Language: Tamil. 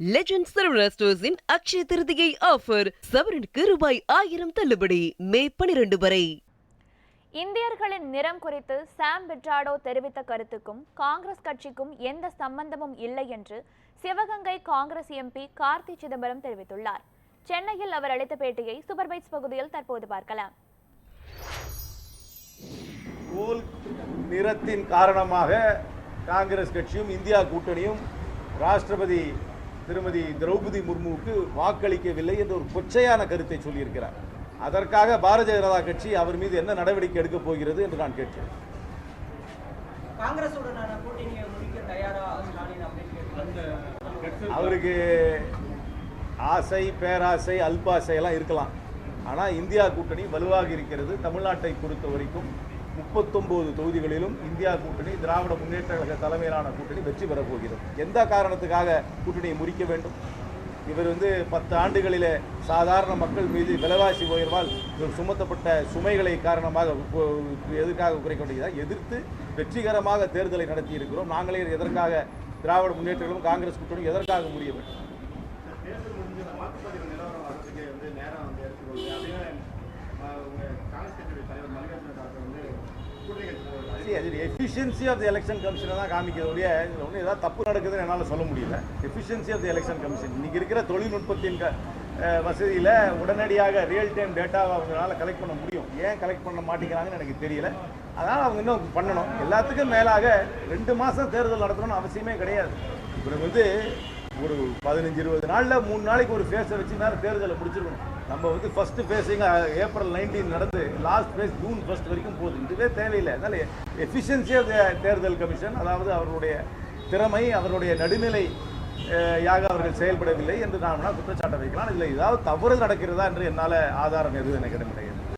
லெஜண்ட் சரவணா ஸ்டோர்ஸின் அக்ஷய திருதியை ஆஃபர் சவரனுக்கு ரூபாய் ஆயிரம் தள்ளுபடி. மே பனிரெண்டு வரை. இந்தியர்களின் நிறம் குறித்து சாம் பிட்ராடோ தெரிவித்த கருத்துக்கும் காங்கிரஸ் கட்சிக்கும் எந்த சம்பந்தமும் இல்லை என்று சிவகங்கை காங்கிரஸ் எம்பி கார்த்தி சிதம்பரம் தெரிவித்துள்ளார். சென்னையில் அவர் அளித்த பேட்டியை சூப்பர்பைட்ஸ் பகுதியில் தற்போது பார்க்கலாம். நிறத்தின் காரணமாக காங்கிரஸ் கட்சியும் இந்தியா கூட்டணியும் ராஷ்டிரபதி திருமதி திரௌபதி முர்முவுக்கு வாக்களிக்கவில்லை என்ற ஒரு கொச்சையான கருத்தை சொல்லியிருக்கிறார். அதற்காக பாரதிய ஜனதா கட்சி அவர் மீது என்ன நடவடிக்கை எடுக்கப் போகிறது என்று நான் கேட்கிறேன் காங்கிரசுடனான கூட்டணியை முடிக்க தயாரா ஸ்டாலின் அப்படின்னு கேட்டு அவருக்கு ஆசை பேராசை அல்பாசை எல்லாம் இருக்கலாம். ஆனால் இந்தியா கூட்டணி வலுவாக இருக்கிறது தமிழ்நாட்டை பொறுத்த வரைக்கும். முப்பத்தொம்போது தொகுதிகளிலும் இந்தியா கூட்டணி திராவிட முன்னேற்ற கழக தலைமையிலான கூட்டணி வெற்றி பெறப்போகிறது எந்த காரணத்துக்காக கூட்டணியை முறிக்க வேண்டும்? இவர் வந்து பத்து ஆண்டுகளில் சாதாரண மக்கள் மீது விலைவாசி உயர்வால் இவர் சுமத்தப்பட்ட சுமைகளை காரணமாக எதற்காக குறைக்க வேண்டியதாக எதிர்த்து வெற்றிகரமாக தேர்தலை நடத்தி இருக்கிறோம். நாங்களே எதற்காக திராவிட முன்னேற்றங்களும் காங்கிரஸ் கூட்டணி எதற்காக முடிய வேண்டும்? தேர்தல் முடிஞ்சு தலைவர் வாக்குப்பதிவு கட்சி See, அது எஃபிஷியன்சி ஆஃப் தி எலெக்ஷன் கமிஷனை தான் காமிக்கிறதுடைய இதில் ஒன்றும் ஏதாவது தப்பு நடக்குதுன்னு என்னால் சொல்ல முடியல. Efficiency of the election commission இன்னைக்கு இருக்கிற தொழில்நுட்பத்தின் வசதியில் உடனடியாக ரியல் டைம் டேட்டாவை அவங்களால கலெக்ட் பண்ண முடியும். ஏன் கலெக்ட் பண்ண மாட்டேங்கிறாங்கன்னு எனக்கு தெரியல. அதனால் அவங்க இன்னும் பண்ணணும். எல்லாத்துக்கும் மேலாக ரெண்டு மாதம் தேர்தல் நடத்தணும்னு அவசியமே கிடையாது. இவருக்கு வந்து ஒரு பதினஞ்சு இருபது நாளில் மூணு நாளைக்கு ஒரு ஃபேஸை வச்சு நேரம் தேர்தலை முடிச்சிருக்கணும். நம்ம வந்து ஃபஸ்ட்டு ஃபேஸிங் ஏப்ரல் நைன்டீன் நடந்து லாஸ்ட் ஃபேஸ் ஜூன் ஃபர்ஸ்ட் வரைக்கும் போகுது. இதுவே தேவையில்லை. அதனால் எஃபிஷியன்சியாக தேர்தல் கமிஷன் அதாவது அவருடைய திறமை அவருடைய நடுநிலை யாக அவர்கள் செயல்படவில்லை என்று நாம் குற்றச்சாட்டை வைக்கலாம். இதில் ஏதாவது தவறு நடக்கிறதா என்று என்னால் ஆதாரம் எதுவும் எனக்கு கிடையாது.